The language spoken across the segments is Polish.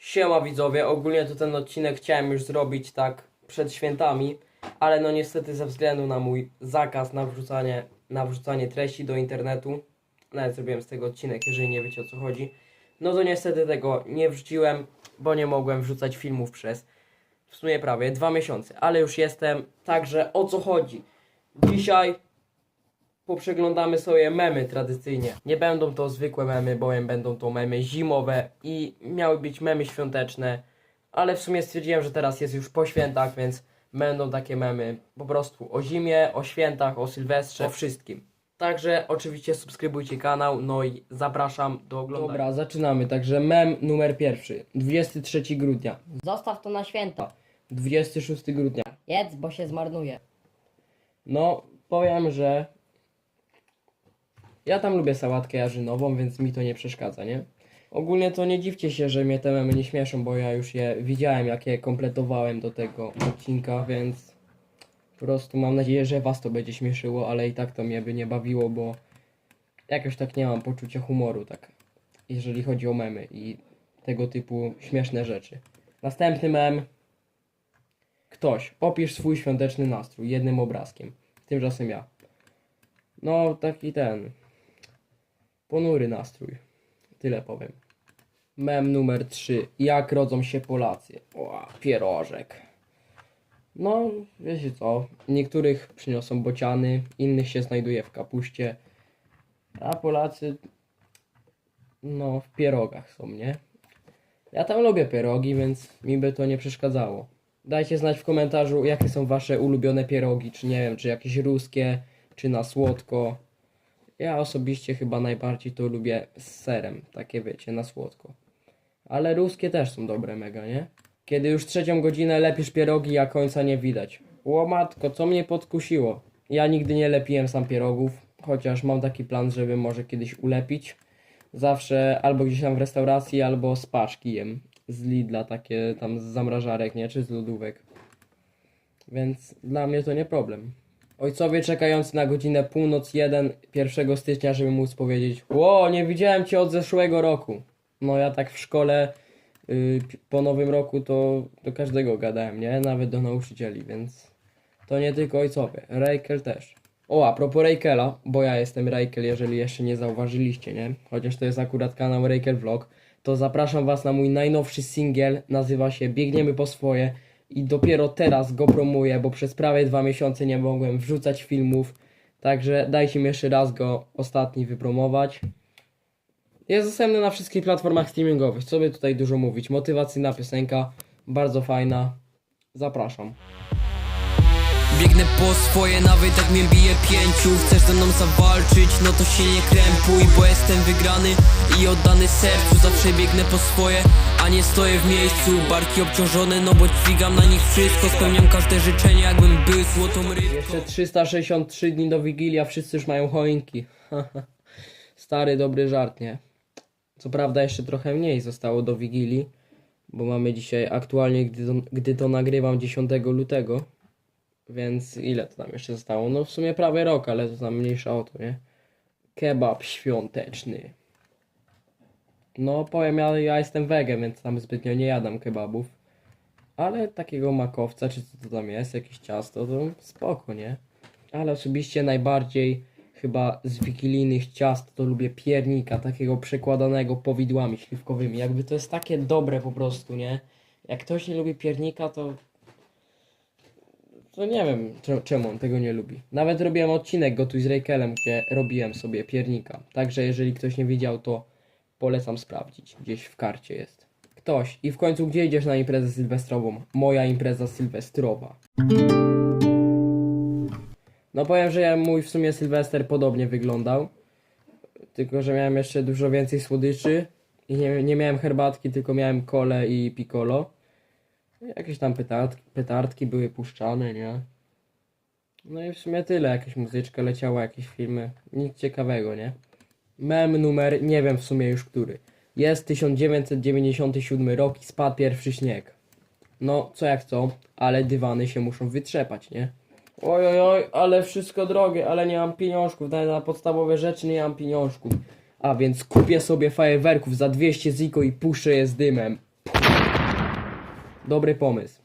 Siema widzowie, ogólnie to ten odcinek chciałem już zrobić tak przed świętami, ale no niestety ze względu na mój zakaz na wrzucanie, na wrzucanie treści do internetu, nawet zrobiłem z tego odcinek, jeżeli nie wiecie o co chodzi, no to niestety tego nie wrzuciłem, bo nie mogłem wrzucać filmów przez w sumie prawie dwa miesiące, ale już jestem, także o co chodzi? Dzisiaj poprzeglądamy sobie memy tradycyjnie. Nie będą to zwykłe memy, bowiem będą to memy zimowe i miały być memy świąteczne, ale w sumie stwierdziłem, że teraz jest już po świętach, więc będą takie memy po prostu o zimie, o świętach, o sylwestrze, o wszystkim. Także oczywiście subskrybujcie kanał, no i zapraszam do oglądania. Dobra, zaczynamy. Także mem numer pierwszy. 23 grudnia, Zostaw to na święta. 26 grudnia. Jedz, bo się zmarnuje. No, powiem, że ja tam lubię sałatkę jarzynową, więc mi to nie przeszkadza, nie? Ogólnie to nie dziwcie się, że mnie te memy nie śmieszą, bo ja już je widziałem, jak je kompletowałem do tego odcinka, więc po prostu mam nadzieję, że was to będzie śmieszyło, ale i tak to mnie by nie bawiło, bo jakoś tak nie mam poczucia humoru, tak, jeżeli chodzi o memy i tego typu śmieszne rzeczy. Następny mem. Ktoś, opisz swój świąteczny nastrój jednym obrazkiem. Tymczasem ja. No, taki ten. Ponury nastrój. Tyle powiem. Mem numer 3. Jak rodzą się Polacy? O, pierożek. No, wiecie co? Niektórych przyniosą bociany, innych się znajduje w kapuście. A Polacy. No, w pierogach są, nie? Ja tam lubię pierogi, więc mi by to nie przeszkadzało. Dajcie znać w komentarzu, jakie są wasze ulubione pierogi, czy nie wiem, czy jakieś ruskie, czy na słodko. Ja osobiście chyba najbardziej to lubię z serem, takie wiecie, na słodko. Ale ruskie też są dobre mega, nie? Kiedy już trzecią godzinę lepisz pierogi, a końca nie widać. O matko, co mnie podkusiło? Ja nigdy nie lepiłem sam pierogów, chociaż mam taki plan, żeby może kiedyś ulepić. Zawsze albo gdzieś tam w restauracji, albo z paczki jem. Z Lidla, takie tam z zamrażarek, nie? Czy z lodówek. Więc dla mnie to nie problem. Ojcowie czekający na godzinę północ 1 1 stycznia, żeby móc powiedzieć Ło, nie widziałem cię od zeszłego roku. No ja tak w szkole y, pi- po nowym roku to do każdego gadałem, nie? Nawet do nauczycieli, więc to nie tylko ojcowie. Rejkel też. O, a propos Rejkela, bo ja jestem Rejkel, jeżeli jeszcze nie zauważyliście, nie? Chociaż to jest akurat kanał Rejkel Vlog, to zapraszam was na mój najnowszy singiel, nazywa się Biegniemy po swoje i dopiero teraz go promuję, bo przez prawie dwa miesiące nie mogłem wrzucać filmów, także dajcie mi jeszcze raz go ostatni wypromować. Jest dostępny na wszystkich platformach streamingowych, co by tutaj dużo mówić, motywacyjna piosenka, bardzo fajna, zapraszam. Biegnę po swoje, nawet jak mnie bije pięciu Chcesz ze mną zawalczyć, no to się nie krępuj Bo jestem wygrany i oddany sercu Zawsze biegnę po swoje, a nie stoję w miejscu Barki obciążone, no bo dźwigam na nich wszystko Spełniam każde życzenie, jakbym był złotą rybką Jeszcze 363 dni do Wigilii, a wszyscy już mają choinki. Stary, dobry żart, nie? Co prawda jeszcze trochę mniej zostało do Wigilii, bo mamy dzisiaj aktualnie, gdy to, gdy to nagrywam 10 lutego. Więc ile to tam jeszcze zostało? No w sumie prawie rok, ale to tam mniejsza o to, nie? Kebab świąteczny. No powiem, ja, ja jestem wegem, więc tam zbytnio nie jadam kebabów. Ale takiego makowca, czy co to tam jest, jakieś ciasto, to spoko, nie? Ale osobiście najbardziej chyba z wigilijnych ciast to lubię piernika, takiego przekładanego powidłami śliwkowymi. Jakby to jest takie dobre po prostu, nie? Jak ktoś nie lubi piernika, to... To nie wiem, cze- czemu on tego nie lubi. Nawet robiłem odcinek Gotuj z Rejkelem, gdzie robiłem sobie piernika. Także jeżeli ktoś nie widział, to polecam sprawdzić. Gdzieś w karcie jest. Ktoś. I w końcu gdzie idziesz na imprezę sylwestrową? Moja impreza sylwestrowa. No powiem, że ja- mój w sumie sylwester podobnie wyglądał. Tylko, że miałem jeszcze dużo więcej słodyczy. I nie, nie miałem herbatki, tylko miałem kole i piccolo. Jakieś tam petard, petardki były puszczane, nie? No i w sumie tyle. Jakaś muzyczka leciała, jakieś filmy. Nic ciekawego, nie? Mem numer, nie wiem w sumie już który. Jest 1997 rok i spadł pierwszy śnieg. No, co jak co, ale dywany się muszą wytrzepać, nie? Oj, oj, oj, ale wszystko drogie, ale nie mam pieniążków, nawet na podstawowe rzeczy nie mam pieniążków. A więc kupię sobie fajerwerków za 200 ziko i puszczę je z dymem. Dobry pomysł.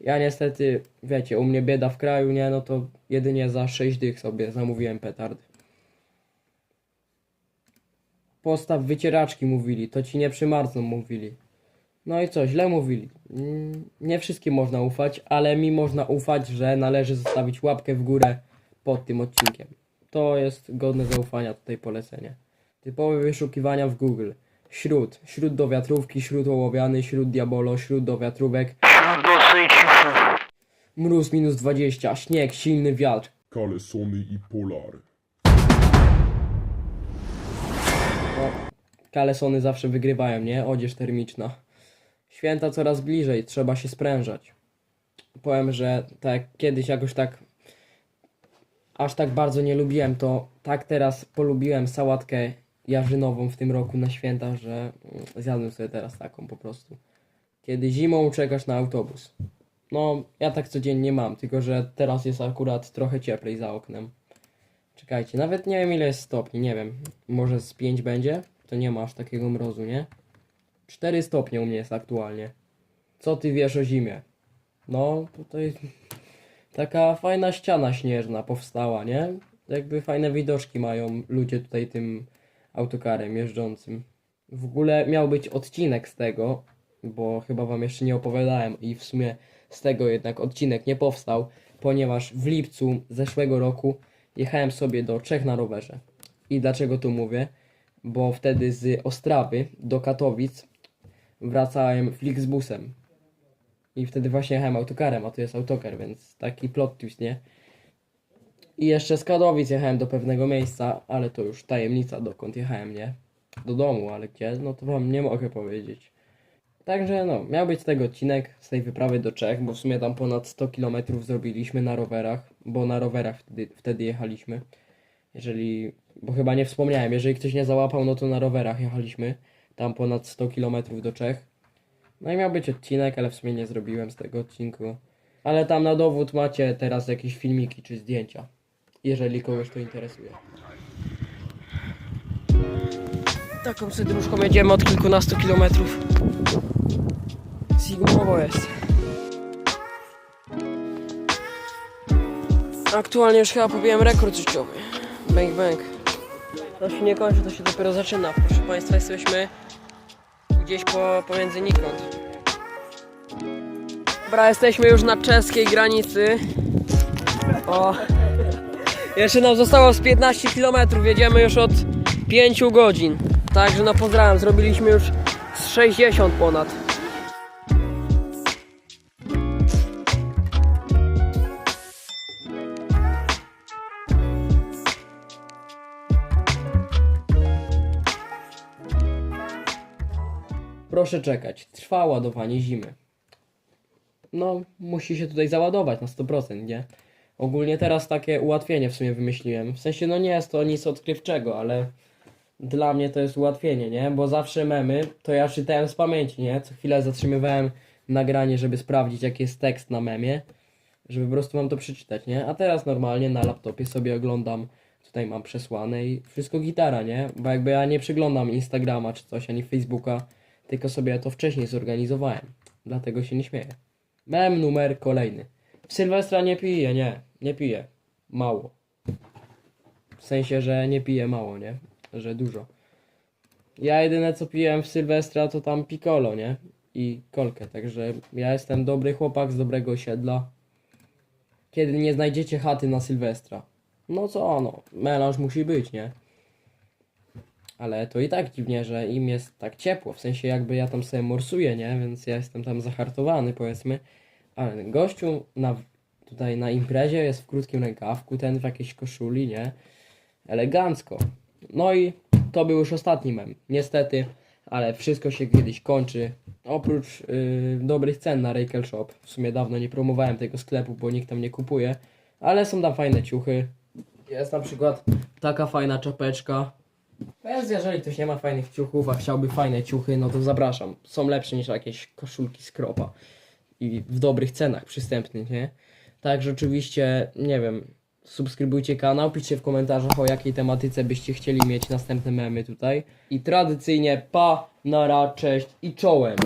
Ja niestety, wiecie, u mnie bieda w kraju, nie, no to jedynie za 6 dych sobie zamówiłem petardy. Postaw wycieraczki mówili, to ci nie przymarzną mówili. No i co, źle mówili. Mm, Nie wszystkim można ufać, ale mi można ufać, że należy zostawić łapkę w górę pod tym odcinkiem. To jest godne zaufania tutaj polecenie. Typowe wyszukiwania w Google. Śród. Śród do wiatrówki, śród ołowiany, śród diabolo, śród do wiatrówek. Mróz minus 20, śnieg, silny wiatr. Kalesony i polary. No, kalesony zawsze wygrywają, nie? Odzież termiczna. Święta coraz bliżej, trzeba się sprężać. Powiem, że tak kiedyś jakoś tak aż tak bardzo nie lubiłem, to tak teraz polubiłem sałatkę jarzynową w tym roku na święta, że mm, zjadłem sobie teraz taką po prostu. Kiedy zimą czekasz na autobus. No, ja tak codziennie mam, tylko że teraz jest akurat trochę cieplej za oknem. Czekajcie, nawet nie wiem ile jest stopni, nie wiem. Może z 5 będzie? To nie ma aż takiego mrozu, nie? 4 stopnie u mnie jest aktualnie. Co ty wiesz o zimie? No, tutaj taka fajna ściana śnieżna powstała, nie? Jakby fajne widoczki mają ludzie tutaj tym autokarem jeżdżącym. W ogóle miał być odcinek z tego, bo chyba wam jeszcze nie opowiadałem i w sumie z tego jednak odcinek nie powstał, ponieważ w lipcu zeszłego roku jechałem sobie do Czech na rowerze. I dlaczego tu mówię? Bo wtedy z Ostrawy do Katowic wracałem Flixbusem. I wtedy właśnie jechałem autokarem, a tu jest autokar, więc taki plot twist, nie? I jeszcze z Katowic jechałem do pewnego miejsca, ale to już tajemnica dokąd jechałem, nie? Do domu, ale gdzie? No to wam nie mogę powiedzieć. Także no, miał być tego odcinek, z tej wyprawy do Czech, bo w sumie tam ponad 100 km zrobiliśmy na rowerach, bo na rowerach wtedy, wtedy jechaliśmy. Jeżeli, bo chyba nie wspomniałem, jeżeli ktoś nie załapał, no to na rowerach jechaliśmy. Tam ponad 100 km do Czech. No i miał być odcinek, ale w sumie nie zrobiłem z tego odcinku. Ale tam na dowód macie teraz jakieś filmiki czy zdjęcia. Jeżeli kogoś to interesuje. Taką cydruszką jedziemy od kilkunastu kilometrów. Sigmowo jest. Aktualnie już chyba pobiłem rekord życiowy. Bang bang. To się nie kończy, to się dopiero zaczyna. Proszę Państwa, jesteśmy gdzieś po, pomiędzy Nikąd. Dobra, jesteśmy już na czeskiej granicy. O. Jeszcze nam zostało z 15 km, jedziemy już od 5 godzin. Także no pozdrawiam, zrobiliśmy już z 60 ponad. Proszę czekać, trwa ładowanie zimy. No, musi się tutaj załadować na 100%, nie? Ogólnie teraz takie ułatwienie w sumie wymyśliłem. W sensie, no nie jest to nic odkrywczego, ale dla mnie to jest ułatwienie, nie? Bo zawsze memy to ja czytałem z pamięci, nie? Co chwilę zatrzymywałem nagranie, żeby sprawdzić, jaki jest tekst na memie, żeby po prostu mam to przeczytać, nie? A teraz normalnie na laptopie sobie oglądam, tutaj mam przesłane i wszystko gitara, nie? Bo jakby ja nie przeglądam Instagrama czy coś, ani Facebooka, tylko sobie to wcześniej zorganizowałem. Dlatego się nie śmieję. Mem numer kolejny. W Sylwestra nie piję, nie. Nie piję. Mało. W sensie, że nie piję mało, nie? Że dużo. Ja jedyne co piłem w Sylwestra to tam piccolo, nie? I kolkę, także ja jestem dobry chłopak z dobrego osiedla. Kiedy nie znajdziecie chaty na Sylwestra. No co no, melanż musi być, nie? Ale to i tak dziwnie, że im jest tak ciepło, w sensie jakby ja tam sobie morsuję, nie? Więc ja jestem tam zahartowany, powiedzmy. Ale gościu na, tutaj na imprezie jest w krótkim rękawku, ten w jakiejś koszuli, nie? Elegancko. No i to był już ostatni mem. Niestety, ale wszystko się kiedyś kończy. Oprócz yy, dobrych cen na Raykel Shop. W sumie dawno nie promowałem tego sklepu, bo nikt tam nie kupuje. Ale są tam fajne ciuchy. Jest na przykład taka fajna czapeczka. Więc jeżeli ktoś nie ma fajnych ciuchów, a chciałby fajne ciuchy, no to zapraszam. Są lepsze niż jakieś koszulki z kropa. I w dobrych cenach, przystępnych, nie? Także oczywiście, nie wiem, subskrybujcie kanał, piszcie w komentarzach o jakiej tematyce byście chcieli mieć następne memy tutaj. I tradycyjnie pa, nara, cześć i czołem.